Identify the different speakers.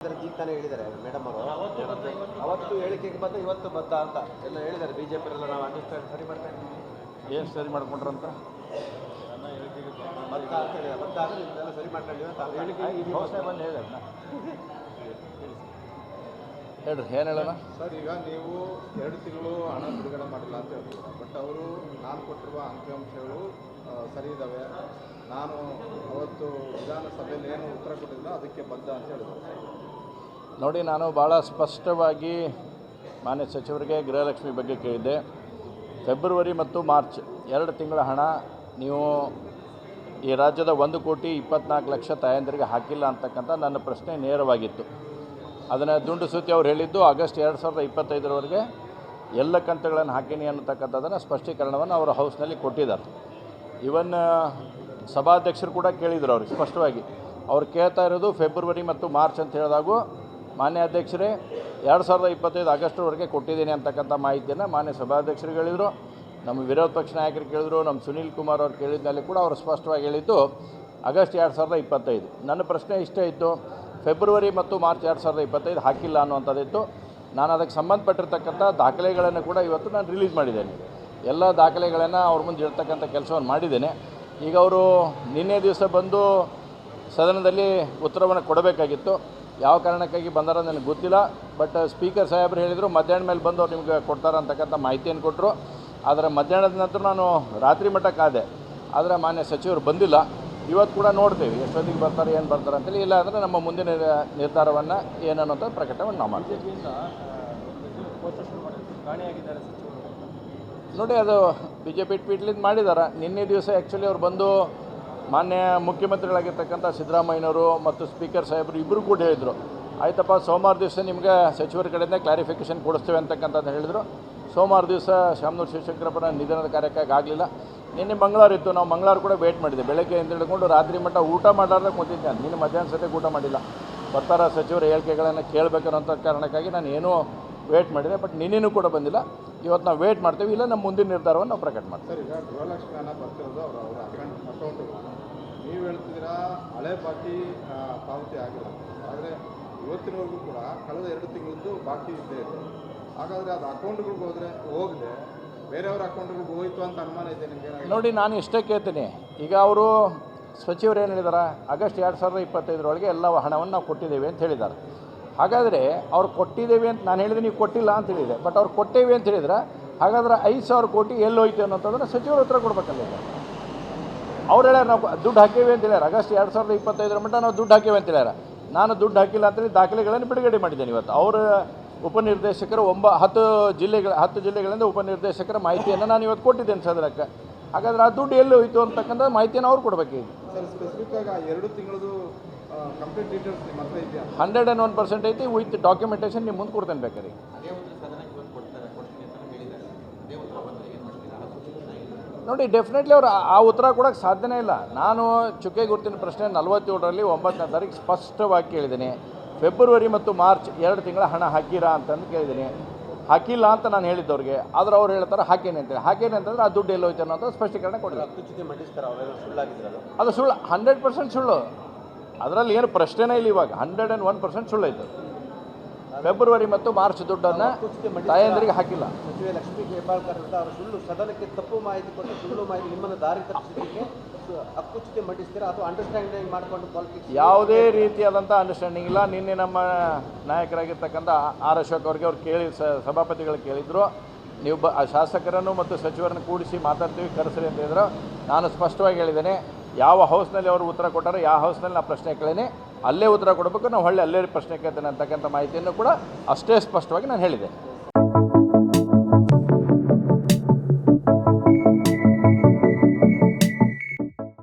Speaker 1: ಅದರಲ್ಲಿ ಈಗ ತಾನೇ ಹೇಳಿದ್ದಾರೆ ಮೇಡಮ್ ಅವರು. ಅವತ್ತು ಹೇಳಿಕೆಗೆ ಬಂದ ಇವತ್ತು ಬದ್ದ ಅಂತ ಎಲ್ಲ ಹೇಳಿದ್ದಾರೆ. ಬಿಜೆಪಿ ಎಲ್ಲ ನಾವು ಅಂಡರ್ಸ್ಟ್ಯಾಂಡ್ ಸರಿ ಮಾಡ್ತಾ ಇದ್ದೀವಿ.
Speaker 2: ಏನು ಸರಿ ಮಾಡ್ಕೊಂಡ್ರಂತ?
Speaker 1: ಬದ್ದ ಅಂತ ಹೇಳಿದ್ದಾರೆ. ಅಂತ ಅಂದ್ರೆ ನಿಮ್ದೆಲ್ಲ ಸರಿ ಮಾಡ್ಕೊಂಡಿವಿ ಅಂತ ಅವ್ರು ಹೇಳಿಕೆ
Speaker 2: ಘೋಷಣೆ ಬಂದು ಹೇಳಿ ಹೇಳ್ರಿ ಏನು ಹೇಳೋಣ?
Speaker 3: ಸರ್ ಈಗ ನೀವು ಎರಡು ತಿಂಗಳು ಹಣ ಬಿಡುಗಡೆ ಮಾಡಿಲ್ಲ ಅಂತ ಹೇಳ್ತೀರಾ? ಬಟ್ ಅವರು ನಾನು ಕೊಟ್ಟಿರುವ ಅಂಕಿಅಂಶಗಳು ಸರಿ ಇದ್ದಾವೆ ನಾನು ಅವತ್ತು ವಿಧಾನಸಭೆಯಲ್ಲಿ ಏನು ಉತ್ತರ ಕೊಟ್ಟಿಲ್ಲ ಅದಕ್ಕೆ ಬದ್ಧ ಅಂತ ಹೇಳಿದ್ರು.
Speaker 2: ನೋಡಿ, ನಾನು ಭಾಳ ಸ್ಪಷ್ಟವಾಗಿ ಮಾನ್ಯ ಸಚಿವರಿಗೆ, ಗೃಹಲಕ್ಷ್ಮಿ ಬಗ್ಗೆ ಕೇಳಿದ್ದೆ. ಫೆಬ್ರವರಿ ಮತ್ತು ಮಾರ್ಚ್ ಎರಡು ತಿಂಗಳ ಹಣ ನೀವು ಈ ರಾಜ್ಯದ ಒಂದು ಕೋಟಿ ಇಪ್ಪತ್ನಾಲ್ಕು ಲಕ್ಷ ತಾಯಂದಿರಿಗೆ ಹಾಕಿಲ್ಲ ಅಂತಕ್ಕಂಥ ನನ್ನ ಪ್ರಶ್ನೆ ನೇರವಾಗಿತ್ತು. ಅದನ್ನು ದುಂಡು ಸುತ್ತಿ ಅವ್ರು ಹೇಳಿದ್ದು, ಆಗಸ್ಟ್ ಎರಡು ಸಾವಿರದ ಇಪ್ಪತ್ತೈದರವರೆಗೆ ಎಲ್ಲ ಕಂತುಗಳನ್ನು ಹಾಕಿನಿ ಅನ್ನತಕ್ಕಂಥದ್ದನ್ನು ಸ್ಪಷ್ಟೀಕರಣವನ್ನು ಅವರ ಹೌಸ್ನಲ್ಲಿ ಕೊಟ್ಟಿದ್ದಾರೆ. ಇವನ್ ಸಭಾಧ್ಯಕ್ಷರು ಕೂಡ ಕೇಳಿದರು ಅವ್ರಿಗೆ ಸ್ಪಷ್ಟವಾಗಿ. ಅವ್ರು ಕೇಳ್ತಾ ಇರೋದು ಫೆಬ್ರವರಿ ಮತ್ತು ಮಾರ್ಚ್ ಅಂತ ಹೇಳಿದಾಗೂ ಮಾನ್ಯ ಅಧ್ಯಕ್ಷರೇ, ಎರಡು ಸಾವಿರದ ಇಪ್ಪತ್ತೈದು ಆಗಸ್ಟ್ವರೆಗೆ ಕೊಟ್ಟಿದ್ದೀನಿ ಅಂತಕ್ಕಂಥ ಮಾಹಿತಿಯನ್ನು ಮಾನ್ಯ ಸಭಾಧ್ಯಕ್ಷರು ಹೇಳಿದರು. ನಮ್ಮ ವಿರೋಧ ಪಕ್ಷ ನಾಯಕರು ಕೇಳಿದರು, ನಮ್ಮ ಸುನೀಲ್ ಕುಮಾರ್ ಅವರು ಕೇಳಿದ್ಮೇಲೆ ಕೂಡ ಅವರು ಸ್ಪಷ್ಟವಾಗಿ ಹೇಳಿದ್ದು, ಆಗಸ್ಟ್ ಎರಡು ಸಾವಿರದ ಇಪ್ಪತ್ತೈದು. ನನ್ನ ಪ್ರಶ್ನೆ ಇಷ್ಟೇ ಇತ್ತು, ಫೆಬ್ರವರಿ ಮತ್ತು ಮಾರ್ಚ್ ಎರಡು ಸಾವಿರದ ಇಪ್ಪತ್ತೈದು ಹಾಕಿಲ್ಲ ಅನ್ನುವಂಥದ್ದಿತ್ತು. ನಾನು ಅದಕ್ಕೆ ಸಂಬಂಧಪಟ್ಟಿರ್ತಕ್ಕಂಥ ದಾಖಲೆಗಳನ್ನು ಕೂಡ ಇವತ್ತು ನಾನು ರಿಲೀಸ್ ಮಾಡಿದ್ದೇನೆ. ಎಲ್ಲ ದಾಖಲೆಗಳನ್ನು ಅವ್ರ ಮುಂದೆ ಇಡ್ತಕ್ಕಂಥ ಕೆಲಸವನ್ನು ಮಾಡಿದ್ದೇನೆ. ಈಗ ಅವರು ನಿನ್ನೆ ದಿವಸ ಬಂದು ಸದನದಲ್ಲಿ ಉತ್ತರವನ್ನು ಕೊಡಬೇಕಾಗಿತ್ತು. ಯಾವ ಕಾರಣಕ್ಕಾಗಿ ಬಂದಾರ ನನಗೆ ಗೊತ್ತಿಲ್ಲ ಬಟ್ ಸ್ಪೀಕರ್ ಸಾಹೇಬರು ಹೇಳಿದರು ಮಧ್ಯಾಹ್ನ ಮೇಲೆ ಬಂದು ಅವ್ರು ನಿಮ್ಗೆ ಕೊಡ್ತಾರೆ ಅಂತಕ್ಕಂಥ ಮಾಹಿತಿಯನ್ನು ಕೊಟ್ಟರು ಆದರೆ ಮಧ್ಯಾಹ್ನದ ನಂತರ ನಾನು ರಾತ್ರಿ ಮಟ್ಟ ಕಾದೆ ಆದರೆ ಮಾನ್ಯ ಸಚಿವರು ಬಂದಿಲ್ಲ. ಇವತ್ತು ಕೂಡ ನೋಡ್ತೇವೆ ಎಷ್ಟೊತ್ತಿಗೆ ಬರ್ತಾರೆ ಏನು ಬರ್ತಾರೆ ಅಂತೇಳಿ ಇಲ್ಲ ಅಂದರೆ ನಮ್ಮ ಮುಂದಿನ ನಿರ್ಧಾರವನ್ನು ನಿರ್ಧಾರವನ್ನು ಅಂತ ಪ್ರಕಟವನ್ನು ನಾವು ಮಾಡ್ತೀವಿ. ನೋಡಿ ಅದು ಬಿ ಜೆ ಪಿ ಟ್ವೀಟ್ಲಿಂದ ಮಾಡಿದ್ದಾರೆ ನಿನ್ನೆ ದಿವಸ ಆ್ಯಕ್ಚುಲಿ ಅವ್ರು ಬಂದು ಮಾನ್ಯ ಮುಖ್ಯಮಂತ್ರಿಗಳಾಗಿರ್ತಕ್ಕಂಥ ಸಿದ್ದರಾಮಯ್ಯನವರು ಮತ್ತು ಸ್ಪೀಕರ್ ಸಾಹೇಬರು ಇಬ್ಬರು ಕೂಡ ಹೇಳಿದರು. ಆಯ್ತಪ್ಪ, ಸೋಮವಾರ ದಿವಸ ನಿಮಗೆ ಸಚಿವರ ಕಡೆಯಿಂದ ಕ್ಲಾರಿಫಿಕೇಷನ್ ಕೊಡಿಸ್ತೇವೆ ಅಂತಕ್ಕಂಥದ್ದು ಹೇಳಿದರು. ಸೋಮವಾರ ದಿವಸ ಶಾಮನೂರು ಶಿವಶಂಕರಪ್ಪನ ನಿಧನದ ಕಾರ್ಯಕ್ಕಾಗಿ ಆಗಲಿಲ್ಲ. ನಿನ್ನೆ ಮಂಗಳವಾರ ಇತ್ತು, ನಾವು ಮಂಗಳವಾರ ಕೂಡ ವೇಟ್ ಮಾಡಿದ್ದೆ ಬೆಳಗ್ಗೆ ಹಿಡ್ಕೊಂಡು ರಾತ್ರಿ ಮಟ್ಟ ಊಟ ಮಾಡಾರ್ದೆ ಕೂತಿದ್ದೆ. ನಿನ್ನೆ ಮಧ್ಯಾಹ್ನ ಸತೆ ಊಟ ಮಾಡಿಲ್ಲ. ಬರ್ತಾರ ಸಚಿವರ ಹೇಳಿಕೆಗಳನ್ನು ಕೇಳಬೇಕನ್ನೋಂಥ ಕಾರಣಕ್ಕಾಗಿ ನಾನು ಏನೂ ವೇಟ್ ಮಾಡಿದೆ. ಬಟ್ ನಿನ್ನೆನೂ ಕೂಡ ಬಂದಿಲ್ಲ. ಇವತ್ತು ನಾವು ವೇಟ್ ಮಾಡ್ತೇವೆ. ಇಲ್ಲ, ನಮ್ಮ ಮುಂದಿನ ನಿರ್ಧಾರವನ್ನು ನಾವು ಪ್ರಕಟ ಮಾಡ್ತೇವೆ.
Speaker 3: ನೀವು ಹೇಳ್ತಿದ್ದೀರಾ, ಹಳೆ ಬಾಕಿ ಪಾವತಿ ಆಗಿಲ್ಲ. ಆದರೆ ಇವತ್ತಿನವರೆಗೂ ಕೂಡ ಕಳೆದ ಎರಡು ತಿಂಗಳದ್ದು ಬಾಕಿ ಇದ್ದೇ ಇದೆ. ಹಾಗಾದರೆ ಅದು ಅಕೌಂಟ್ಗಳಿಗೆ ಹೋದರೆ ಹೋಗದೆ. ಬೇರೆಯವ್ರ ಅಕೌಂಟ್ಗಳಿಗೆ ಹೋಯಿತು ಅಂತ ಅನುಮಾನ ಇದೆ ನಿಮಗೆ
Speaker 2: ನೋಡಿ, ನಾನು ಇಷ್ಟೇ ಕೇಳ್ತೀನಿ. ಈಗ ಅವರು ಸಚಿವರು ಏನು ಹೇಳಿದಾರೆ, ಆಗಸ್ಟ್ ಎರಡು ಸಾವಿರದ ಇಪ್ಪತ್ತೈದರೊಳಗೆ ಎಲ್ಲ ಹಣವನ್ನು ನಾವು ಕೊಟ್ಟಿದ್ದೇವೆ ಅಂತ ಹೇಳಿದ್ದಾರೆ ಹಾಗಾದರೆ ಅವ್ರು ಕೊಟ್ಟಿದ್ದೇವೆ ಅಂತ ನಾನು ಹೇಳಿದೆ, ನೀವು ಕೊಟ್ಟಿಲ್ಲ ಅಂತ ಹೇಳಿದೆ. ಬಟ್ ಅವ್ರು ಕೊಟ್ಟೇವೆ ಅಂತ ಹೇಳಿದ್ರೆ, ಹಾಗಾದ್ರೆ ಐದು ಸಾವಿರ ಕೋಟಿ ಎಲ್ಲೋಯ್ತು ಅನ್ನೋಂಥದ್ದನ್ನು ಸಚಿವರು ಉತ್ತರ ಕೊಡ್ಬೇಕಲ್ಲ ಅವ್ರು ಹೇಳ್ಯಾರ ನಾವು ದುಡ್ಡು ಹಾಕೇವೆ ಅಂತ ಹೇಳ್ಯಾರ. ಆಗಸ್ಟ್ ಎರಡು ಸಾವಿರದ ಇಪ್ಪತ್ತೈದರ ಮಟ್ಟ ನಾವು ದುಡ್ಡು ಹಾಕೇವೆ ಅಂತ ಹೇಳ್ಯಾರ. ನಾನು ದುಡ್ಡು ಹಾಕಿಲ್ಲ ಅಂತೇಳಿ ದಾಖಲೆಗಳನ್ನು ಬಿಡುಗಡೆ ಮಾಡಿದ್ದೇನೆ ಇವತ್ತು. ಅವರ ಉಪನಿರ್ದೇಶಕರು ಒಂಬ ಹತ್ತು ಜಿಲ್ಲೆಗಳ ಹತ್ತು ಜಿಲ್ಲೆಗಳಿಂದ ಉಪನಿರ್ದೇಶಕರ ಮಾಹಿತಿಯನ್ನು ನಾನು ಇವತ್ತು ಕೊಟ್ಟಿದ್ದೇನೆ ಸದನಕ್ಕೆ ಹಾಗಾದ್ರೆ ಆ ದುಡ್ಡು ಎಲ್ಲಿ ಹೋಯಿತು ಅಂತಕ್ಕಂಥ ಮಾಹಿತಿಯನ್ನು ಅವ್ರು ಕೊಡಬೇಕು
Speaker 3: ಎರಡು ತಿಂಗಳದು
Speaker 2: ಹಂಡ್ರೆಡ್ ಆ್ಯಂಡ್ ಒನ್ ಪರ್ಸೆಂಟ್ ಐತಿ ವಿತ್ ಡಾಕ್ಯುಮೆಂಟೇಷನ್ ನಿಮ್ಮ ಮುಂದೆ ಕೊಡ್ತೇನೆ ಬೇಕಾದ್ರೆ. ನೋಡಿ ಡೆಫಿನೆಟ್ಲಿ ಅವ್ರು ಆ- ಉತ್ತರ ಕೊಡೋಕೆ ಸಾಧ್ಯನೇ ಇಲ್ಲ. ನಾನು ಚುಕ್ಕೆ ಗುರುತಿನ ಪ್ರಶ್ನೆ ನಲವತ್ತೇಳರಲ್ಲಿ ಒಂಬತ್ತನೇ ತಾರೀಕು ಸ್ಪಷ್ಟವಾಗಿ ಕೇಳಿದ್ದೀನಿ. ಫೆಬ್ರವರಿ ಮತ್ತು ಮಾರ್ಚ್ ಎರಡು ತಿಂಗಳ ಹಣ ಹಾಕಿರಾ ಅಂತಂದು ಕೇಳಿದ್ದೀನಿ. ಹಾಕಿಲ್ಲ ಅಂತ ನಾನು ಹೇಳಿದ್ದವ್ರಿಗೆ. ಆದ್ರೆ ಅವ್ರು ಹೇಳ್ತಾರೆ ಹಾಕೇನೆ ಅಂತೇಳಿ ಹಾಕೇನೆ ಅಂತಂದ್ರೆ ಆ ದುಡ್ಡು ಎಲ್ಲೋಯ್ತು ಅನ್ನೋದು ಸ್ಪಷ್ಟೀಕರಣ ಕೊಡಲಿಲ್ಲ ಅದು? ಸುಳ್ಳು ಹಂಡ್ರೆಡ್ ಪರ್ಸೆಂಟ್ ಸುಳ್ಳು. ಅದರಲ್ಲಿ ಏನು ಪ್ರಶ್ನೆನೇ ಇಲ್ಲ ಇವಾಗ. ಹಂಡ್ರೆಡ್ ಆ್ಯಂಡ್ ಒನ್ ಪರ್ಸೆಂಟ್ ಸುಳ್ಳು ಐತೆ ಫೆಬ್ರವರಿ ಮತ್ತು ಮಾರ್ಚ್ ದುಡ್ಡನ್ನು ತಾಯಂದ್ರಿಗೆ ಹಾಕಿಲ್ಲ.
Speaker 1: ಸಚಿವೆ ಲಕ್ಷ್ಮೀ ಹೆಬ್ಬಾಳ್ಕರ್ ಅಂತ ಅವರು ಸುಳ್ಳು ಸದನಕ್ಕೆ ತಪ್ಪು ಮಾಹಿತಿ ಕೊಟ್ಟು ಸುಳ್ಳು ಮಾಹಿತಿ ನಿಮ್ಮನ್ನು ದಾರಿ ತಪ್ಪಿಸಲಿಕ್ಕೆ ಅಕ್ಕುಚಿತೆ ಮಂಡಿಸ್ತೀರಾ ಅಥವಾ ಅಂಡರ್ಸ್ಟ್ಯಾಂಡಿಂಗ್ ಮಾಡಿಕೊಂಡು ಪಾಲಿಟಿಕ್ಸ್
Speaker 2: ಯಾವುದೇ ರೀತಿಯಾದಂಥ ಅಂಡರ್ಸ್ಟ್ಯಾಂಡಿಂಗ್ ಇಲ್ಲ. ನಿನ್ನೆ ನಮ್ಮ ನಾಯಕರಾಗಿರ್ತಕ್ಕಂಥ ಆರ್ ಅಶೋಕ್ ಅವ್ರಿಗೆ ಅವ್ರು ಕೇಳಿ ಸಭಾಪತಿಗಳು ಕೇಳಿದ್ರು. ನೀವು ಬ ಶಾಸಕರನ್ನು ಮತ್ತು ಸಚಿವರನ್ನು ಕೂಡಿಸಿ ಮಾತಾಡ್ತೀವಿ ಕರೆಸ್ರಿ ಅಂತ ಹೇಳಿದ್ರು. ನಾನು ಸ್ಪಷ್ಟವಾಗಿ ಹೇಳಿದ್ದೇನೆ ಯಾವ ಹೌಸ್ನಲ್ಲಿ ಅವರು ಉತ್ತರ ಕೊಟ್ಟಾರೋ ಯಾವ ಹೌಸ್ನಲ್ಲಿ ನಾನು ಪ್ರಶ್ನೆ ಕೇಳೀನಿ. ಅಲ್ಲೇ ಉತ್ತರ ಕೊಡಬೇಕು. ನಾವು ಹೊಳ್ಳಿ ಅಲ್ಲೇ ಪ್ರಶ್ನೆ ಕೇಳ್ತೇನೆ ಅಂತಕ್ಕಂಥ ಮಾಹಿತಿಯನ್ನು ಕೂಡ ಅಷ್ಟೇ ಸ್ಪಷ್ಟವಾಗಿ ನಾನು ಹೇಳಿದೆ.